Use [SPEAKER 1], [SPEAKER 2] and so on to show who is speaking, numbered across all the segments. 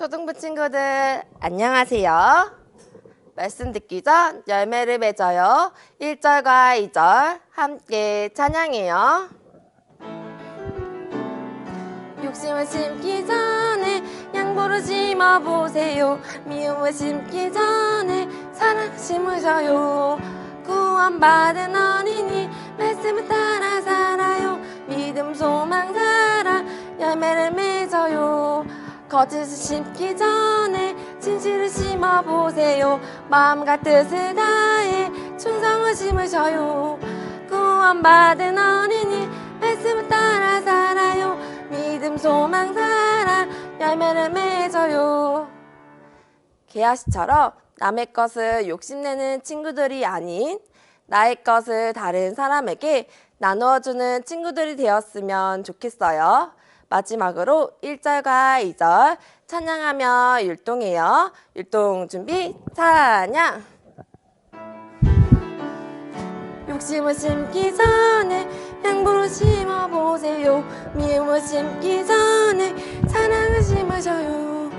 [SPEAKER 1] 초등부 친구들 안녕하세요. 말씀 듣기 전 열매를 맺어요. 1절과 2절 함께 찬양해요. 욕심을 심기 전에 양보를 심어보세요. 미움을 심기 전에 사랑 심으셔요. 구원받은 어린이 말씀을 따라 살아요. 믿음, 소망, 사랑 열매를 맺어요. 거짓을 심기 전에 진실을 심어보세요 마음과 뜻을 다해 충성을 심으셔요 구원받은 어린이 말씀을 따라 살아요 믿음 소망 사랑 열매를 맺어요 개아씨처럼 남의 것을 욕심내는 친구들이 아닌 나의 것을 다른 사람에게 나누어주는 친구들이 되었으면 좋겠어요. 마지막으로 1절과 2절 찬양하며 율동해요. 율동 준비 찬양. 욕심을 심기 전에 양보를 심어보세요. 미움을 심기 전에 사랑을 심으셔요.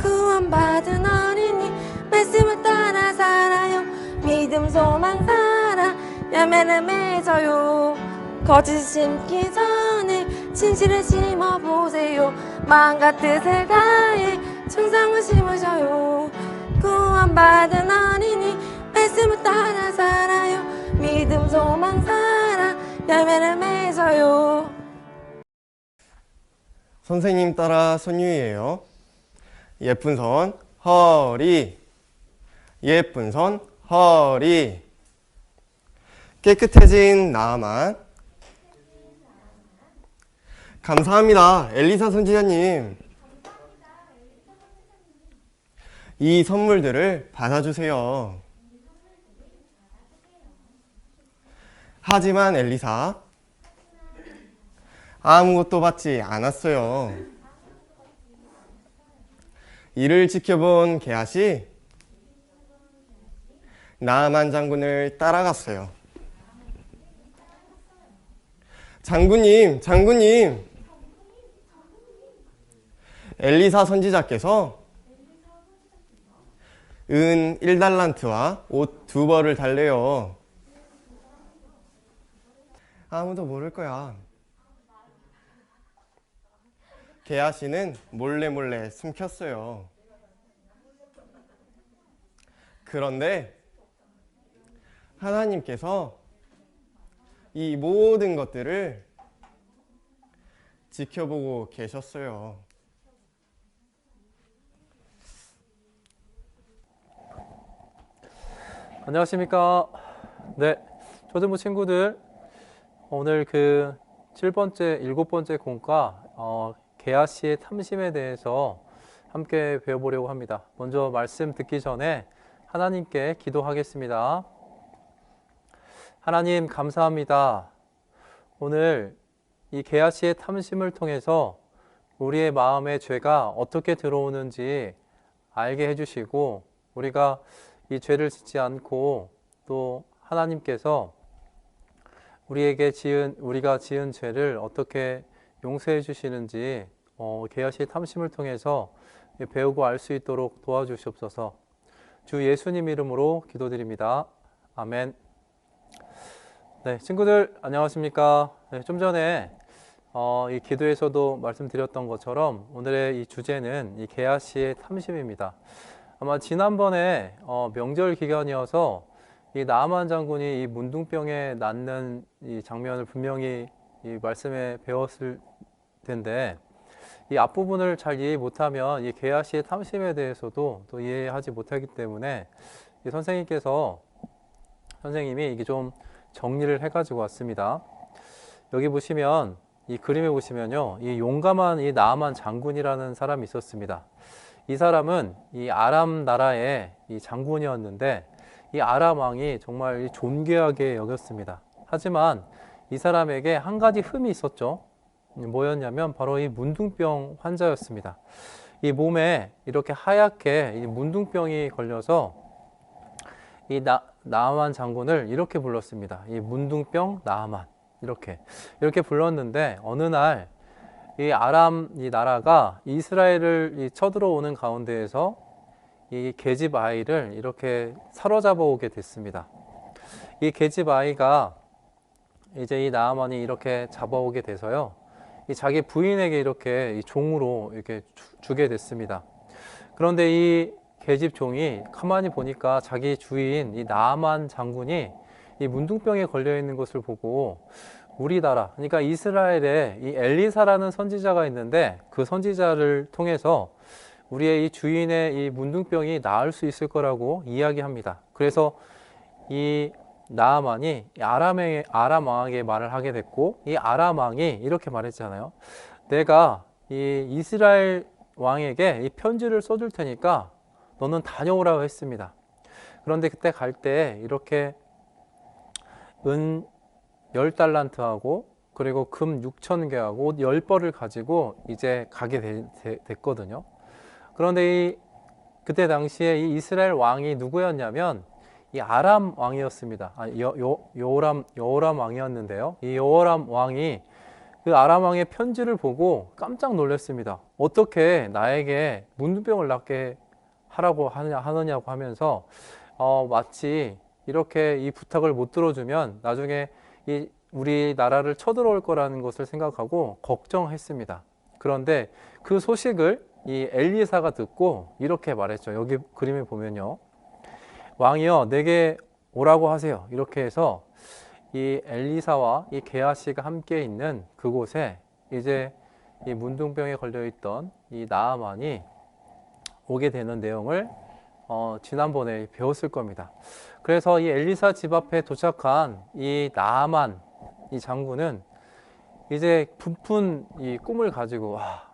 [SPEAKER 1] 구원받은 어린이 말씀을 따라 살아요. 믿음 소망 사랑 야매를 맺어요. 거짓 심기 전에 진실을 심어보세요 마음과 뜻을 다해 충성을 심으셔요 구원받은 어린이 말씀을 따라 살아요 믿음 소망 사랑 열매를 맺어요
[SPEAKER 2] 선생님 따라 손유예요 예쁜 선 허리 예쁜 선 허리 깨끗해진 나만 감사합니다. 엘리사 선지자님. 이 선물들을 받아주세요. 하지만 엘리사 아무것도 받지 않았어요. 이를 지켜본 게하시 나만 장군을 따라갔어요. 장군님, 장군님, 엘리사 선지자께서 은 1달란트와 옷 두 벌을 달래요. 아무도 모를 거야. 개아 씨는 몰래 몰래 숨겼어요. 그런데 하나님께서 이 모든 것들을 지켜보고 계셨어요. 안녕하십니까 네 초등부 친구들 오늘 그 7번째, 7번째 공과 어, 개아씨의 탐심에 대해서 함께 배워보려고 합니다 먼저 말씀 듣기 전에 하나님께 기도하겠습니다 하나님 감사합니다 오늘 이 개아씨의 탐심을 통해서 우리의 마음의 죄가 어떻게 들어오는지 알게 해주시고 우리가 이 죄를 짓지 않고 또 하나님께서 우리에게 지은 우리가 지은 죄를 어떻게 용서해 주시는지 어, 개혁시 탐심을 통해서 배우고 알 수 있도록 도와주시옵소서. 주 예수님 이름으로 기도드립니다. 아멘. 네, 친구들 안녕하십니까? 네, 좀 전에 어, 이 기도에서도 말씀드렸던 것처럼 오늘의 이 주제는 이 게하시의 탐심입니다. 아마 지난번에 어, 명절 기간이어서 이 나만 장군이 이 문둥병에 낫는 이 장면을 분명히 이 말씀에 배웠을 텐데 이 앞부분을 잘 이해 못하면 이 계야 씨의 탐심에 대해서도 또 이해하지 못하기 때문에 이 선생님께서 선생님이 이게 좀 정리를 해가지고 왔습니다. 여기 보시면 이 그림에 보시면요, 이 용감한 이 나만 장군이라는 사람이 있었습니다. 이 사람은 이 아람 나라의 이 장군이었는데 이 아람 왕이 정말 존귀하게 여겼습니다. 하지만 이 사람에게 한 가지 흠이 있었죠. 뭐였냐면 바로 이 문둥병 환자였습니다. 이 몸에 이렇게 하얗게 문둥병이 걸려서 이 나, 나만 장군을 이렇게 불렀습니다. 이 문둥병 나만 이렇게 이렇게 불렀는데 어느 날이 아람 이 나라가 이스라엘을 이 쳐들어오는 가운데에서 이 계집 아이를 이렇게 사로잡아 오게 됐습니다. 이 계집 아이가 이제 이 나아만이 이렇게 잡아오게 돼서요. 이 자기 부인에게 이렇게 종으로 이렇게 주, 게 됐습니다. 그런데 이 계집 종이 가만히 보니까 자기 주인 이 나아만 장군이 이 문둥병에 걸려 있는 것을 보고 우리나라, 그러니까 이스라엘에 이 엘리사라는 선지자가 있는데 그 선지자를 통해서 우리의 이 주인의 이 문둥병이 나을 수 있을 거라고 이야기합니다. 그래서 이 나아만이 아람의 아람왕에게 말을 하게 됐고 이 아람왕이 이렇게 말했잖아요. 내가 이 이스라엘 왕에게 이 편지를 써줄 테니까 너는 다녀오라고 했습니다. 그런데 그때 갈 때 이렇게 은 열달란트하고 그리고 금 6천 개하고 옷 10벌을 가지고 이제 가게 되, 되, 됐거든요. 그런데 이 그때 당시에 이 이스라엘 왕이 누구였냐면 이 아람 왕이었습니다. 아, 여, 여, 여람여람 왕이었는데요. 이여람 왕이 그 아람 왕의 편지를 보고 깜짝 놀랐습니다. 어떻게 나에게 문둥병을 낫게 하라고 하느냐 하느냐고 하면서 어, 마치 이렇게 이 부탁을 못 들어주면 나중에 이 우리나라를 쳐들어올 거라는 것을 생각하고 걱정했습니다. 그런데 그 소식을 이 엘리사가 듣고 이렇게 말했죠. 여기 그림에 보면요. 왕이여 내게 오라고 하세요. 이렇게 해서 이 엘리사와 이 게하씨가 함께 있는 그곳에 이제 이 문둥병에 걸려 있던 이 나아만이 오게 되는 내용을 어, 지난번에 배웠을 겁니다. 그래서 이 엘리사 집 앞에 도착한 이 나만 이 장군은 이제 부푼 이 꿈을 가지고 와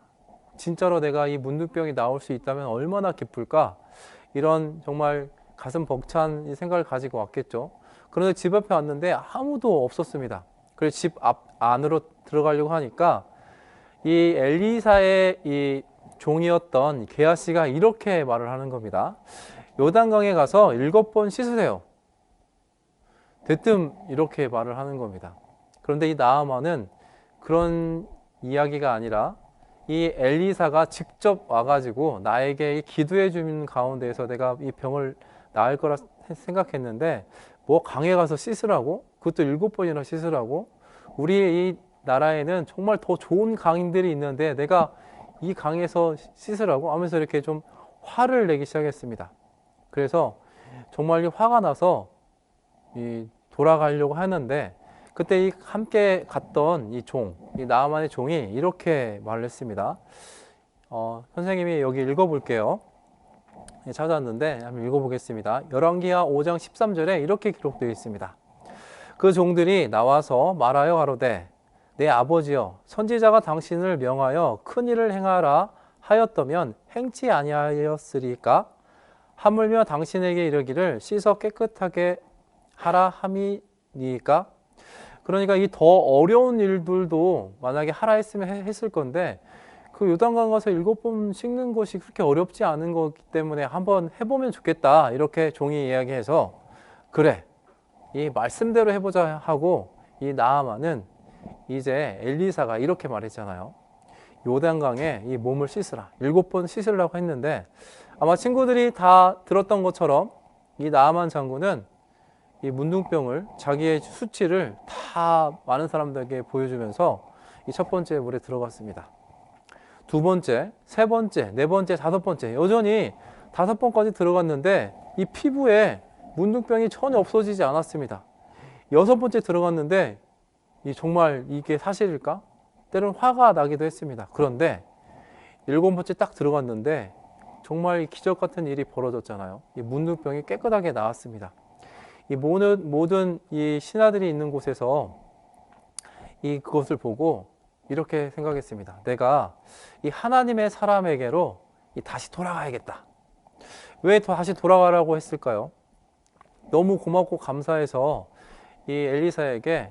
[SPEAKER 2] 진짜로 내가 이 문둥병이 나올 수 있다면 얼마나 기쁠까 이런 정말 가슴 벅찬 이 생각을 가지고 왔겠죠. 그런데 집 앞에 왔는데 아무도 없었습니다. 그래서 집 앞 안으로 들어가려고 하니까 이 엘리사의 이 종이었던 게하씨가 이렇게 말을 하는 겁니다. 요단강에 가서 일곱 번 씻으세요. 대뜸 이렇게 말을 하는 겁니다. 그런데 이 나아만은 그런 이야기가 아니라 이 엘리사가 직접 와가지고 나에게 기도해 주는 가운데에서 내가 이 병을 나을 거라 생각했는데 뭐 강에 가서 씻으라고 그것도 일곱 번이나 씻으라고 우리 이 나라에는 정말 더 좋은 강인들이 있는데 내가 이 강에서 씻으라고 하면서 이렇게 좀 화를 내기 시작했습니다. 그래서 정말 화가 나서 이 돌아가려고 하는데 그때 이 함께 갔던 이 종, 이 나만의 종이 이렇게 말을 했습니다. 어, 선생님이 여기 읽어볼게요. 예, 찾았는데 한번 읽어보겠습니다. 열왕기하 5장 13절에 이렇게 기록되어 있습니다. 그 종들이 나와서 말하여 가로되 내 아버지여 선지자가 당신을 명하여 큰 일을 행하라 하였더면 행치 아니하였으리까 하물며 당신에게 이르기를 씻어 깨끗하게 하라 함이니까 그러니까 이 더 어려운 일들도 만약에 하라 했으면 했을 건데 그 요단강 가서 일곱 번 씻는 것이 그렇게 어렵지 않은 거기 때문에 한번 해보면 좋겠다 이렇게 종이 이야기해서 그래 이 말씀대로 해보자 하고 이 나아만은 이제 엘리사가 이렇게 말했잖아요. 요단강에 이 몸을 씻으라. 일곱 번 씻으라고 했는데 아마 친구들이 다 들었던 것처럼 이 나아만 장군은 이 문둥병을 자기의 수치를 다 많은 사람들에게 보여주면서 이 첫 번째 물에 들어갔습니다. 두 번째, 세 번째, 네 번째, 다섯 번째 여전히 다섯 번까지 들어갔는데 이 피부에 문둥병이 전혀 없어지지 않았습니다. 여섯 번째 들어갔는데 이 정말 이게 사실일까? 때론 화가 나기도 했습니다. 그런데 일곱 번째 딱 들어갔는데 정말 기적 같은 일이 벌어졌잖아요. 이 문둥병이 깨끗하게 나왔습니다. 이 모든 모든 이 신하들이 있는 곳에서 이 그것을 보고 이렇게 생각했습니다. 내가 이 하나님의 사람에게로 이 다시 돌아가야겠다. 왜 다시 돌아가라고 했을까요? 너무 고맙고 감사해서 이 엘리사에게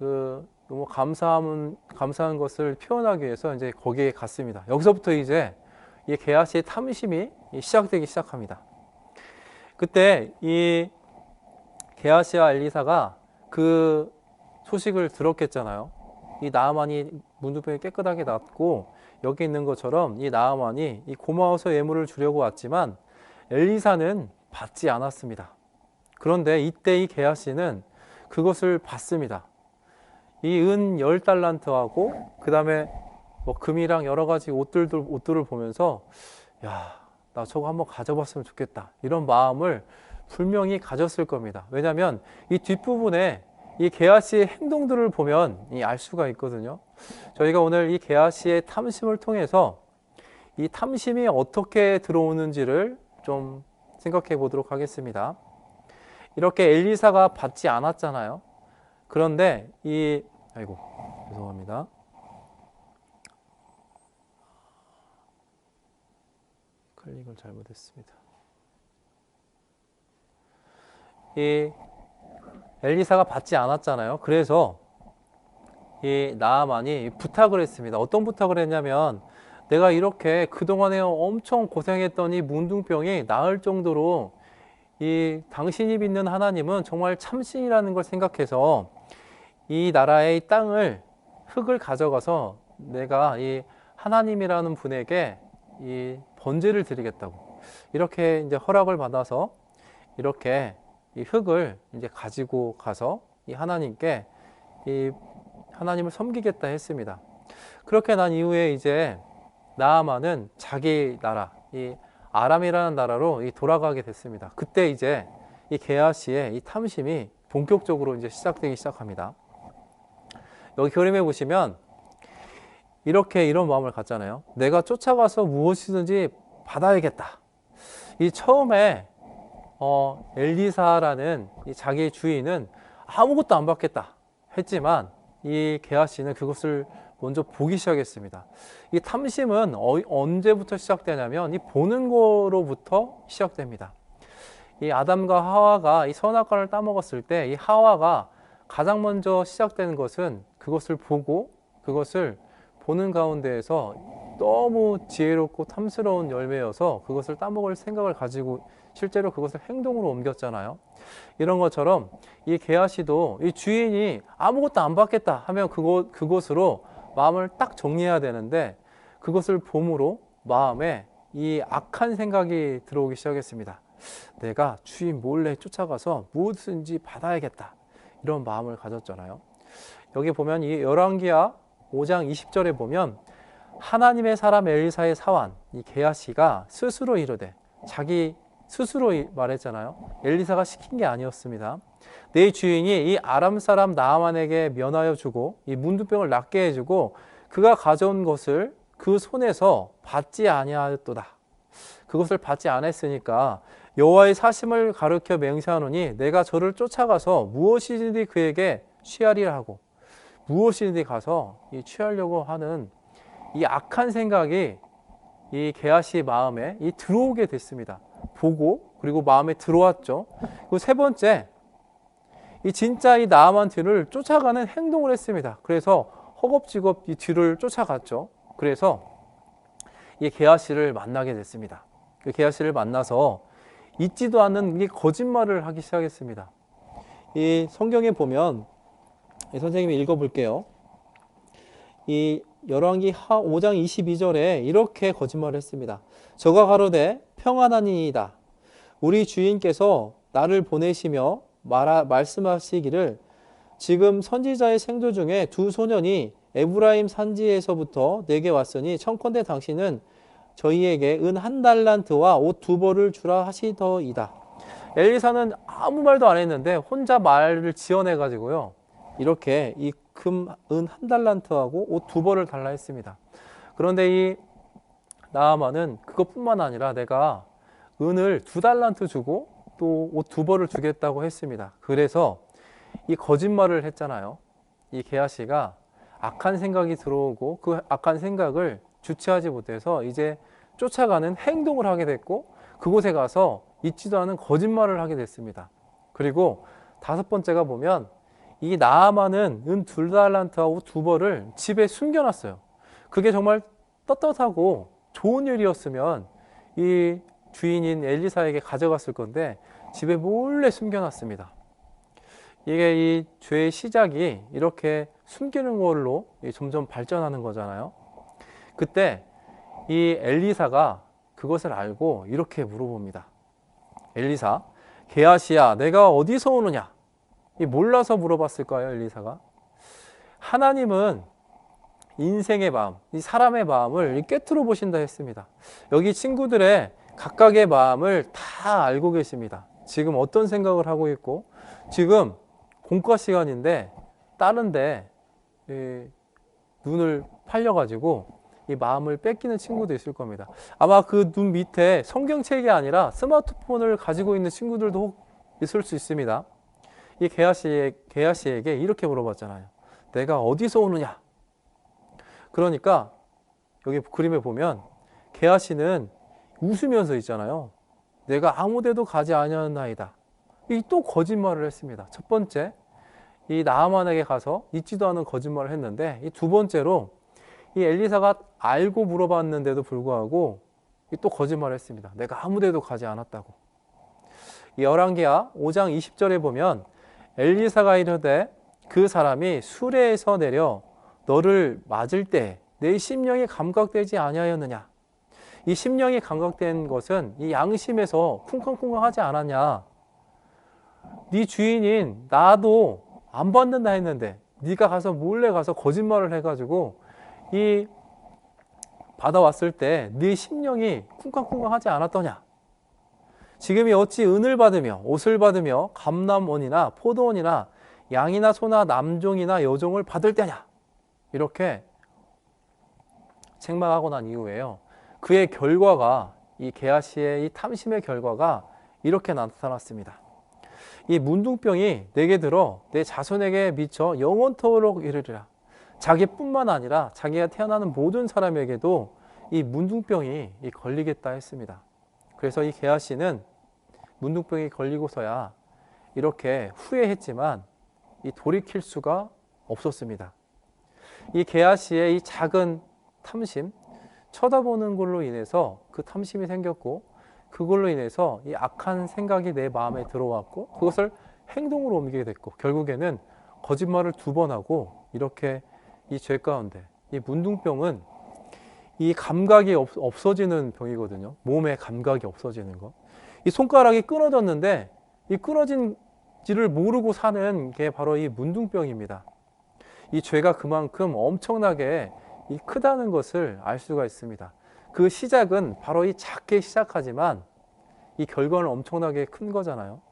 [SPEAKER 2] 그 너무 감사함, 감사한 것을 표현하기 위해서 이제 거기에 갔습니다. 여기서부터 이제 이 게하시의 탐심이 시작되기 시작합니다. 그때 이 게하시와 엘리사가 그 소식을 들었겠잖아요. 이 나아만이 문둥병이 깨끗하게 났고 여기 있는 것처럼 이 나아만이 이 고마워서 예물을 주려고 왔지만 엘리사는 받지 않았습니다. 그런데 이때 이 게하시는 그것을 받습니다. 이은 10달란트하고 그 다음에 뭐 금이랑 여러 가지 옷들도, 옷들을 보면서 야, 나 저거 한번 가져봤으면 좋겠다. 이런 마음을 분명히 가졌을 겁니다. 왜냐하면 이 뒷부분에 이게아 씨의 행동들을 보면 이 알 수가 있거든요. 저희가 오늘 이게아 씨의 탐심을 통해서 이 탐심이 어떻게 들어오는지를 좀 생각해 보도록 하겠습니다. 이렇게 엘리사가 받지 않았잖아요. 그런데 이 아이고 죄송합니다. 클릭을 잘못했습니다. 이 엘리사가 받지 않았잖아요. 그래서 이나만이 부탁을 했습니다. 어떤 부탁을 했냐면 내가 이렇게 그동안에 엄청 고생했더니 문둥병이 나을 정도로 이 당신이 믿는 하나님은 정말 참신이라는 걸 생각해서 이 나라의 땅을 흙을 가져가서 내가 이 하나님이라는 분에게 이 번제를 드리겠다고 이렇게 이제 허락을 받아서 이렇게 이 흙을 이제 가지고 가서 이 하나님께 이 하나님을 섬기겠다 했습니다. 그렇게 난 이후에 이제 나아마는 자기 나라 이 아람이라는 나라로 이 돌아가게 됐습니다. 그때 이제 이 게하시의 이 탐심이 본격적으로 이제 시작되기 시작합니다. 여기 그림에 보시면 이렇게 이런 마음을 갖잖아요. 내가 쫓아가서 무엇이든지 받아야겠다. 이 처음에 어, 엘리사라는 자기 주인은 아무것도 안 받겠다 했지만 이 게하 씨는 그것을 먼저 보기 시작했습니다. 이 탐심은 어, 언제부터 시작되냐면 이 보는 거로부터 시작됩니다. 이 아담과 하와가 이 선악과를 따먹었을 때 이 하와가 가장 먼저 시작되 것은 그것을 보고 그것을 보는 가운데에서 너무 지혜롭고 탐스러운 열매여서 그것을 따먹을 생각을 가지고 실제로 그것을 행동으로 옮겼잖아요. 이런 것처럼 이개아시도이 주인이 아무것도 안 받겠다 하면 그곳, 그곳으로 마음을 딱 정리해야 되는데 그것을 봄으로 마음에 이 악한 생각이 들어오기 시작했습니다. 내가 주인 몰래 쫓아가서 무엇인지 받아야겠다. 이런 마음을 가졌잖아요. 여기 보면 이 열왕기하 5장 20절에 보면 하나님의 사람 엘리사의 사환 이 게하시가 스스로 이르되 자기 스스로 말했잖아요. 엘리사가 시킨 게 아니었습니다. 내 주인이 이 아람 사람 나만에게 면하여 주고 이문두병을 낫게 해주고 그가 가져온 것을 그 손에서 받지 아니하였도다. 그것을 받지 않았으니까 여호와의 사심을 가르켜 맹세하노니 내가 저를 쫓아가서 무엇이든지 그에게 취하리라 하고 무엇이든지 가서 이 취하려고 하는 이 악한 생각이 이 게하 씨 마음에 이 들어오게 됐습니다. 보고 그리고 마음에 들어왔죠. 그리고 세 번째 이 진짜 이나만 뒤를 쫓아가는 행동을 했습니다. 그래서 허겁지겁 이 뒤를 쫓아갔죠. 그래서 이 게하 씨를 만나게 됐습니다. 그 게하 씨를 만나서 잊지도 않는 이 거짓말을 하기 시작했습니다. 이 성경에 보면 예, 선생님이 읽어볼게요. 이 열왕기 하 5장 22절에 이렇게 거짓말을 했습니다. 저가 가로되 평안하니이다. 우리 주인께서 나를 보내시며 말하, 말씀하시기를 지금 선지자의 생조 중에 두 소년이 에브라임 산지에서부터 내게 왔으니 청컨대 당신은 저희에게 은 한 달란트와 옷 두 벌을 주라 하시더이다. 엘리사는 아무 말도 안 했는데 혼자 말을 지어내가지고요. 이렇게 이 금, 은 한 달란트하고 옷 두 벌을 달라 했습니다. 그런데 이 나아만은 그것뿐만 아니라 내가 은을 두 달란트 주고 또 옷 두 벌을 주겠다고 했습니다. 그래서 이 거짓말을 했잖아요. 이 게하시가 악한 생각이 들어오고 그 악한 생각을 주체하지 못해서 이제 쫓아가는 행동을 하게 됐고 그곳에 가서 있지도 않은 거짓말을 하게 됐습니다. 그리고 다섯 번째가 보면 이 나아만은 은두 달란트하고 두 벌을 집에 숨겨놨어요. 그게 정말 떳떳하고 좋은 일이었으면 이 주인인 엘리사에게 가져갔을 건데 집에 몰래 숨겨놨습니다. 이게 이 죄의 시작이 이렇게 숨기는 걸로 점점 발전하는 거잖아요. 그때 이 엘리사가 그것을 알고 이렇게 물어봅니다. 엘리사, 게하시야, 내가 어디서 오느냐? 몰라서 물어봤을까요, 엘리사가? 하나님은 인생의 마음, 이 사람의 마음을 깨트려 보신다 했습니다. 여기 친구들의 각각의 마음을 다 알고 계십니다. 지금 어떤 생각을 하고 있고, 지금 공과 시간인데, 다른데 눈을 팔려가지고 이 마음을 뺏기는 친구도 있을 겁니다. 아마 그 눈 밑에 성경책이 아니라 스마트폰을 가지고 있는 친구들도 있을 수 있습니다. 이 게하시, 게하시에게 이렇게 물어봤잖아요. 내가 어디서 오느냐? 그러니까 여기 그림에 보면 게하시는 웃으면서 있잖아요. 내가 아무데도 가지 아니하나이다이 또 거짓말을 했습니다. 첫 번째, 이나만에게 가서 있지도 않은 거짓말을 했는데 이 두 번째로 이 엘리사가 알고 물어봤는데도 불구하고 또 거짓말을 했습니다. 내가 아무데도 가지 않았다고. 이 열왕기하 5장 20절에 보면 엘리사가 이르되 그 사람이 수레에서 내려 너를 맞을 때 내 심령이 감각되지 아니하였느냐 이 심령이 감각된 것은 이 양심에서 쿵쾅쿵쾅하지 않았냐 네 주인인 나도 안 받는다 했는데 네가 가서 몰래 가서 거짓말을 해가지고 이 받아왔을 때 네 심령이 쿵쾅쿵쾅하지 않았더냐 지금이 어찌 은을 받으며 옷을 받으며 감남원이나 포도원이나 양이나 소나 남종이나 여종을 받을 때냐 이렇게 책망하고 난 이후에요. 그의 결과가 이 게하시의 이 탐심의 결과가 이렇게 나타났습니다. 이 문둥병이 내게 들어 내 자손에게 미쳐 영원토록 이르리라. 자기뿐만 아니라 자기가 태어나는 모든 사람에게도 이 문둥병이 걸리겠다 했습니다. 그래서 이 게아 씨는 문둥병에 걸리고서야 이렇게 후회했지만 이 돌이킬 수가 없었습니다. 이 게아 씨의 이 작은 탐심, 쳐다보는 걸로 인해서 그 탐심이 생겼고 그걸로 인해서 이 악한 생각이 내 마음에 들어왔고 그것을 행동으로 옮기게 됐고 결국에는 거짓말을 두 번 하고 이렇게 이 죄 가운데 이 문둥병은 이 감각이 없, 어지는 병이거든요. 몸의 감각이 없어지는 거. 이 손가락이 끊어졌는데 이 끊어진지를 모르고 사는 게 바로 이 문둥병입니다. 이 죄가 그만큼 엄청나게 이 크다는 것을 알 수가 있습니다. 그 시작은 바로 이 작게 시작하지만 이 결과는 엄청나게 큰 거잖아요.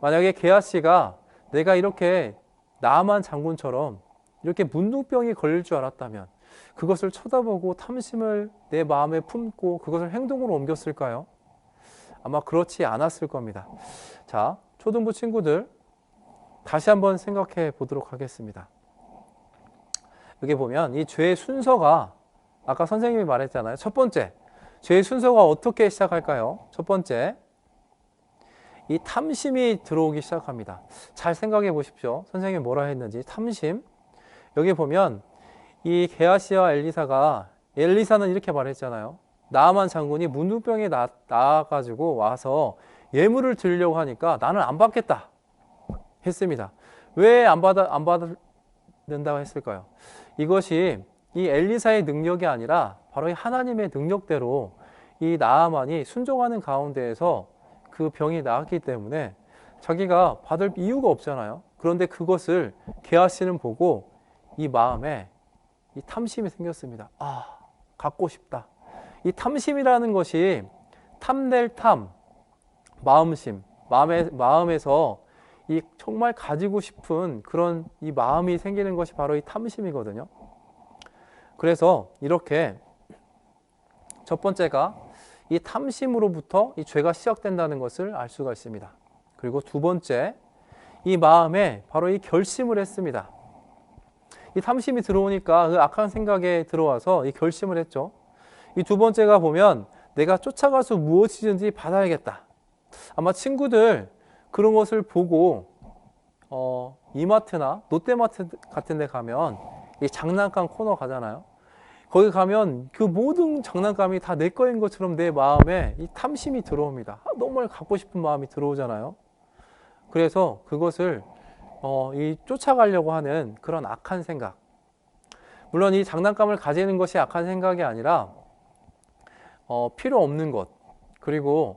[SPEAKER 2] 만약에 개아 씨가 내가 이렇게 나만 장군처럼 이렇게 문둥병이 걸릴 줄 알았다면 그것을 쳐다보고 탐심을 내 마음에 품고 그것을 행동으로 옮겼을까요? 아마 그렇지 않았을 겁니다. 자, 초등부 친구들 다시 한번 생각해 보도록 하겠습니다. 여기 보면 이 죄의 순서가 아까 선생님이 말했잖아요. 첫 번째, 죄의 순서가 어떻게 시작할까요? 첫 번째, 이 탐심이 들어오기 시작합니다. 잘 생각해 보십시오. 선생님이 뭐라 했는지. 탐심. 여기 보면 이 게하시와 엘리사가 엘리사는 이렇게 말했잖아요. 나만 장군이 문둥병에 나, 가지고 와서 예물을 드려고 하니까 나는 안 받겠다 했습니다. 왜 안 받아 안 받는다고 했을까요? 이것이 이 엘리사의 능력이 아니라 바로 이 하나님의 능력대로 이 나아만이 순종하는 가운데에서 그 병이 나았기 때문에 자기가 받을 이유가 없잖아요. 그런데 그것을 게하시는 보고 이 마음에 이 탐심이 생겼습니다. 아, 갖고 싶다. 이 탐심이라는 것이 탐될 탐, 마음심, 마음에, 마음에서 이 정말 가지고 싶은 그런 이 마음이 생기는 것이 바로 이 탐심이거든요. 그래서 이렇게 첫 번째가 이 탐심으로부터 이 죄가 시작된다는 것을 알 수가 있습니다. 그리고 두 번째, 이 마음에 바로 이 결심을 했습니다. 이 탐심이 들어오니까 그 악한 생각에 들어와서 이 결심을 했죠. 이 두 번째가 보면 내가 쫓아가서 무엇이든지 받아야겠다. 아마 친구들 그런 것을 보고 어, 이마트나 롯데마트 같은 데 가면 이 장난감 코너 가잖아요. 거기 가면 그 모든 장난감이 다 내 거인 것처럼 내 마음에 이 탐심이 들어옵니다. 아, 너무 갖고 싶은 마음이 들어오잖아요. 그래서 그것을 어, 이 쫓아가려고 하는 그런 악한 생각. 물론 이 장난감을 가지는 것이 악한 생각이 아니라 어, 필요 없는 것 그리고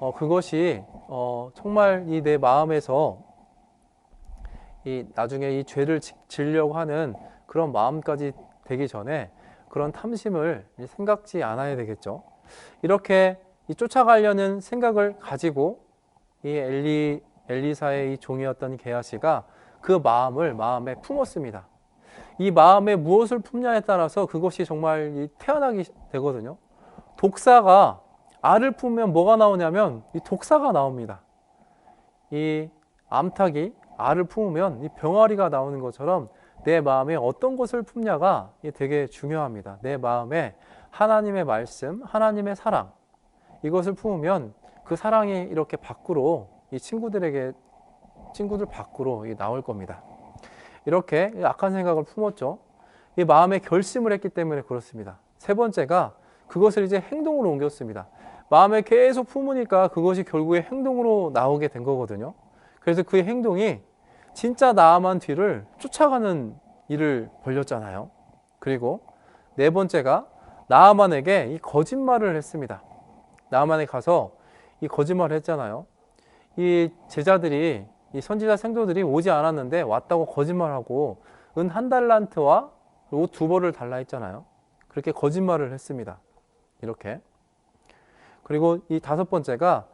[SPEAKER 2] 어, 그것이 어, 정말 이 내 마음에서 이 나중에 이 죄를 질려고 하는 그런 마음까지 되기 전에 그런 탐심을 생각지 않아야 되겠죠. 이렇게 이 쫓아가려는 생각을 가지고 이 엘리 엘리사의 이 종이었던 게하시가 그 마음을 마음에 품었습니다. 이 마음에 무엇을 품냐에 따라서 그것이 정말 태어나게 되거든요. 독사가 알을 품으면 뭐가 나오냐면 이 독사가 나옵니다. 이 암탉이 알을 품으면 이 병아리가 나오는 것처럼 내 마음에 어떤 것을 품냐가 되게 중요합니다. 내 마음에 하나님의 말씀, 하나님의 사랑 이것을 품으면 그 사랑이 이렇게 밖으로 이 친구들에게 친구들 밖으로 나올 겁니다. 이렇게 악한 생각을 품었죠. 이 마음에 결심을 했기 때문에 그렇습니다. 세 번째가 그것을 이제 행동으로 옮겼습니다. 마음에 계속 품으니까 그것이 결국에 행동으로 나오게 된 거거든요. 그래서 그 행동이 진짜 나만 뒤를 쫓아가는 일을 벌렸잖아요. 그리고 네 번째가 나만에게 이 거짓말을 했습니다. 나만에 가서 이 거짓말을 했잖아요. 이 제자들이 이 선지자 생도들이 오지 않았는데 왔다고 거짓말하고 은 한 달란트와 옷 두 벌을 달라 했잖아요. 그렇게 거짓말을 했습니다. 이렇게. 그리고 이 다섯 번째가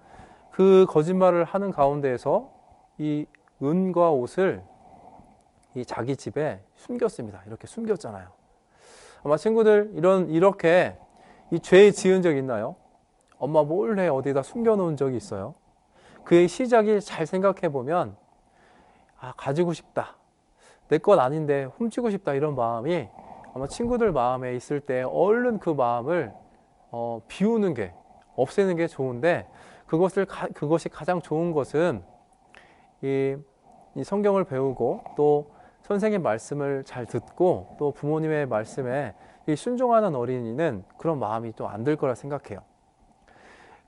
[SPEAKER 2] 그 거짓말을 하는 가운데에서 이 은과 옷을 이 자기 집에 숨겼습니다. 이렇게 숨겼잖아요. 아마 친구들 이런 이렇게 이 죄 지은 적 있나요? 엄마 몰래 어디다 숨겨놓은 적이 있어요. 그의 시작이 잘 생각해 보면 아, 가지고 싶다. 내 것 아닌데 훔치고 싶다 이런 마음이 아마 친구들 마음에 있을 때 얼른 그 마음을 어, 비우는 게 없애는 게 좋은데 그것을 가, 그것이 가장 좋은 것은 이, 이 성경을 배우고 또 선생님 말씀을 잘 듣고 또 부모님의 말씀에 이 순종하는 어린이는 그런 마음이 또 안 들 거라 생각해요.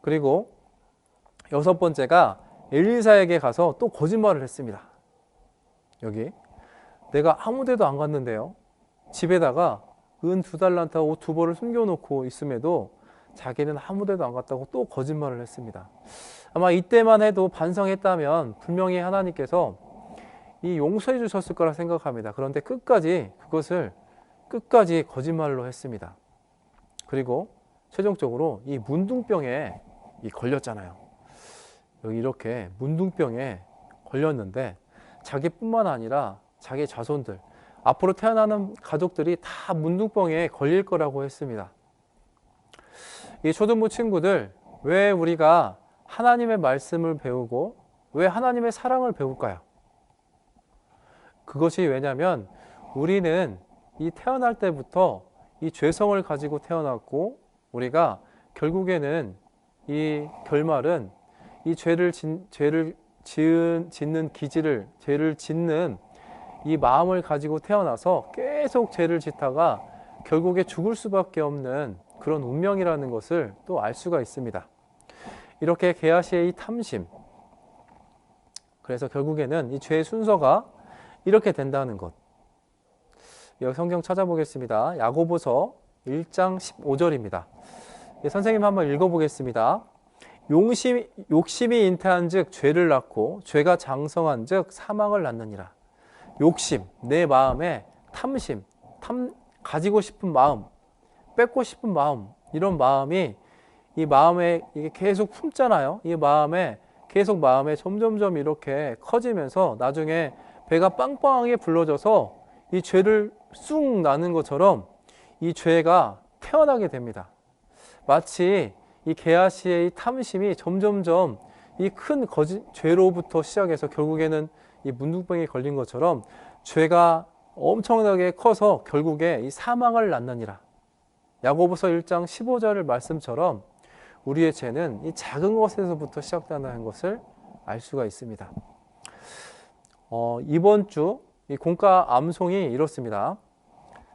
[SPEAKER 2] 그리고 여섯 번째가 엘리사에게 가서 또 거짓말을 했습니다. 여기 내가 아무 데도 안 갔는데요. 집에다가 은 두 달란타 옷두 벌을 숨겨놓고 있음에도 자기는 아무 데도 안 갔다고 또 거짓말을 했습니다. 아마 이때만 해도 반성했다면 분명히 하나님께서 이 용서해 주셨을 거라 생각합니다. 그런데 끝까지 그것을 끝까지 거짓말로 했습니다. 그리고 최종적으로 이 문둥병에 걸렸잖아요. 여기 이렇게 문둥병에 걸렸는데 자기뿐만 아니라 자기 자손들 앞으로 태어나는 가족들이 다 문둥병에 걸릴 거라고 했습니다. 이 초등부 친구들 왜 우리가 하나님의 말씀을 배우고 왜 하나님의 사랑을 배울까요? 그것이 왜냐면 우리는 이 태어날 때부터 이 죄성을 가지고 태어났고 우리가 결국에는 이 결말은 이 죄를 진, 죄를 지은, 짓는 기질을 죄를 짓는 이 마음을 가지고 태어나서 계속 죄를 짓다가 결국에 죽을 수밖에 없는 그런 운명이라는 것을 또 알 수가 있습니다. 이렇게 게하시의 탐심. 그래서 결국에는 이 죄의 순서가 이렇게 된다는 것. 여기 성경 찾아보겠습니다. 야고보서 1장 15절입니다. 예, 선생님 한번 읽어보겠습니다. 용심, 욕심이 인태한 즉 죄를 낳고 죄가 장성한 즉 사망을 낳느니라. 욕심, 내 마음에 탐심, 탐, 가지고 싶은 마음, 뺏고 싶은 마음, 이런 마음이 이 마음에 이게 계속 품잖아요. 이 마음에 계속 마음에 점점점 이렇게 커지면서 나중에 배가 빵빵하게 불러져서 이 죄를 쑥 나는 것처럼 이 죄가 태어나게 됩니다. 마치 이 게하시의 탐심이 점점점 이큰 죄로부터 시작해서 결국에는 이 문둥병에 걸린 것처럼 죄가 엄청나게 커서 결국에 이 사망을 낳느니라. 야고보서 1장 15절을 말씀처럼 우리의 죄는 이 작은 것에서부터 시작된다는 것을 알 수가 있습니다. 어, 이번 주 이 공과 암송이 이렇습니다.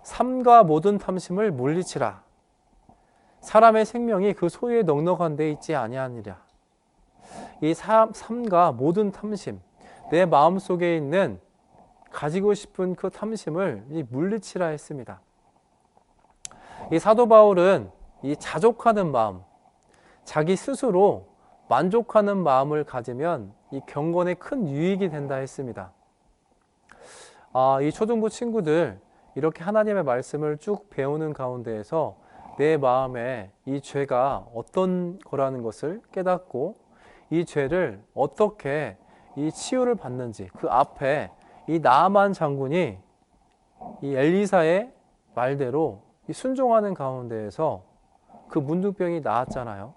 [SPEAKER 2] 삼가 모든 탐심을 물리치라. 사람의 생명이 그 소유에 넉넉한 데 있지 아니하니라. 이 삶, 과 모든 탐심, 내 마음속에 있는 가지고 싶은 그 탐심을 물리치라 했습니다. 이 사도 바울은 이 자족하는 마음, 자기 스스로 만족하는 마음을 가지면 이 경건에 큰 유익이 된다 했습니다. 아, 이 초중고 친구들 이렇게 하나님의 말씀을 쭉 배우는 가운데에서 내 마음에 이 죄가 어떤 거라는 것을 깨닫고 이 죄를 어떻게 이 치유를 받는지 그 앞에 이 나만 장군이 이 엘리사의 말대로 이 순종하는 가운데에서 그 문둥병이 나았잖아요.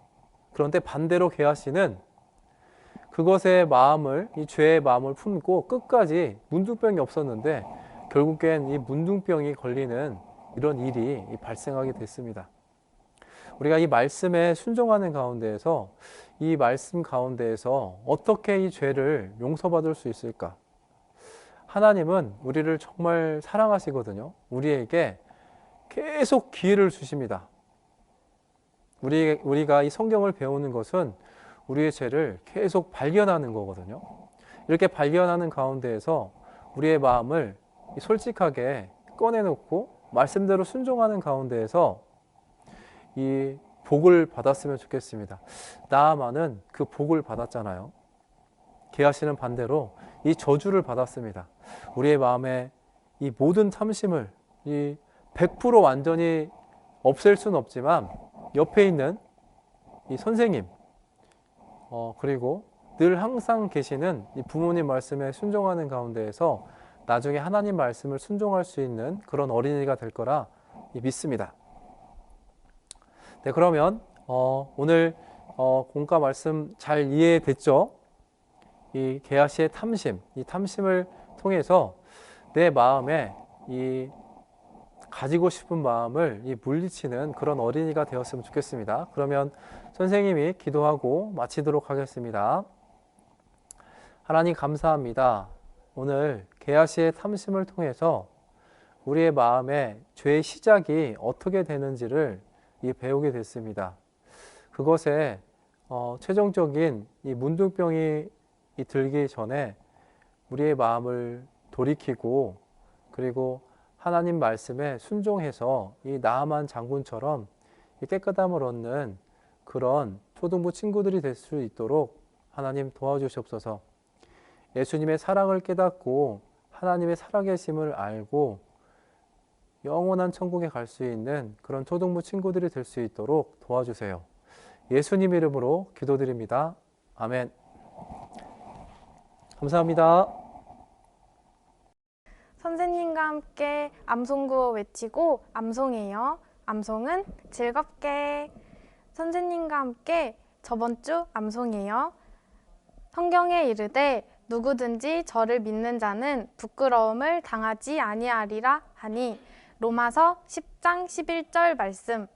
[SPEAKER 2] 그런데 반대로 게하 씨는 그것의 마음을 이 죄의 마음을 품고 끝까지 문둥병이 없었는데 결국엔 이 문둥병이 걸리는 이런 일이 발생하게 됐습니다. 우리가 이 말씀에 순종하는 가운데에서 이 말씀 가운데에서 어떻게 이 죄를 용서받을 수 있을까? 하나님은 우리를 정말 사랑하시거든요. 우리에게 계속 기회를 주십니다. 우리, 우리가 이 성경을 배우는 것은 우리의 죄를 계속 발견하는 거거든요. 이렇게 발견하는 가운데에서 우리의 마음을 솔직하게 꺼내놓고 말씀대로 순종하는 가운데에서 이 복을 받았으면 좋겠습니다. 나아만은 그 복을 받았잖아요. 게하시는 반대로 이 저주를 받았습니다. 우리의 마음에 이 모든 탐심을 이 100% 완전히 없앨 수는 없지만 옆에 있는 이 선생님 어, 그리고 늘 항상 계시는 이 부모님 말씀에 순종하는 가운데에서 나중에 하나님 말씀을 순종할 수 있는 그런 어린이가 될 거라 믿습니다. 네, 그러면 어, 오늘 어, 공과 말씀 잘 이해됐죠? 이 게하시의 탐심, 이 탐심을 통해서 내 마음에 이 가지고 싶은 마음을 이 물리치는 그런 어린이가 되었으면 좋겠습니다. 그러면 선생님이 기도하고 마치도록 하겠습니다. 하나님 감사합니다. 오늘 게하시의 탐심을 통해서 우리의 마음에 죄의 시작이 어떻게 되는지를 배우게 됐습니다. 그것에 어, 최종적인 이 문둥병이 들기 전에 우리의 마음을 돌이키고 그리고 하나님 말씀에 순종해서 이 나만 장군처럼 깨끗함을 얻는 그런 초등부 친구들이 될 수 있도록 하나님 도와주시옵소서. 예수님의 사랑을 깨닫고 하나님의 살아계심을 알고 영원한 천국에 갈 수 있는 그런 초등부 친구들이 될 수 있도록 도와주세요. 예수님 이름으로 기도드립니다. 아멘. 감사합니다.
[SPEAKER 3] 선생님과 함께 암송구호 외치고 암송해요. 암송은 즐겁게. 선생님과 함께 저번 주 암송해요. 성경에 이르되 누구든지 저를 믿는 자는 부끄러움을 당하지 아니하리라 하니 로마서 10장 11절 말씀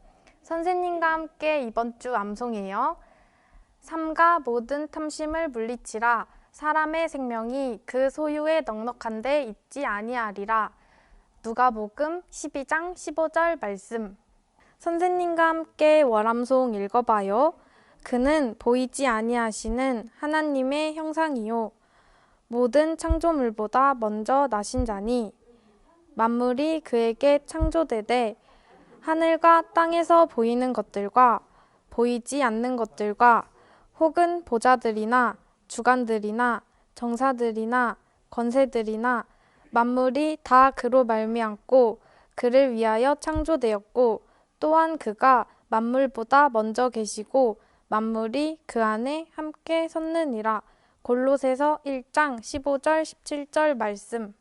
[SPEAKER 3] 선생님과 함께 이번 주 암송이에요. 삼가 모든 탐심을 물리치라 사람의 생명이 그 소유에 넉넉한데 있지 아니하리라 누가복음 12장 15절 말씀 선생님과 함께 월암송 읽어봐요. 그는 보이지 아니하시는 하나님의 형상이요 모든 창조물보다 먼저 나신 자니 만물이 그에게 창조되되 하늘과 땅에서 보이는 것들과 보이지 않는 것들과 혹은 보자들이나 주관들이나 정사들이나 권세들이나 만물이 다 그로 말미암고 그를 위하여 창조되었고 또한 그가 만물보다 먼저 계시고 만물이 그 안에 함께 섰느니라 골로새서 1장 15절 17절 말씀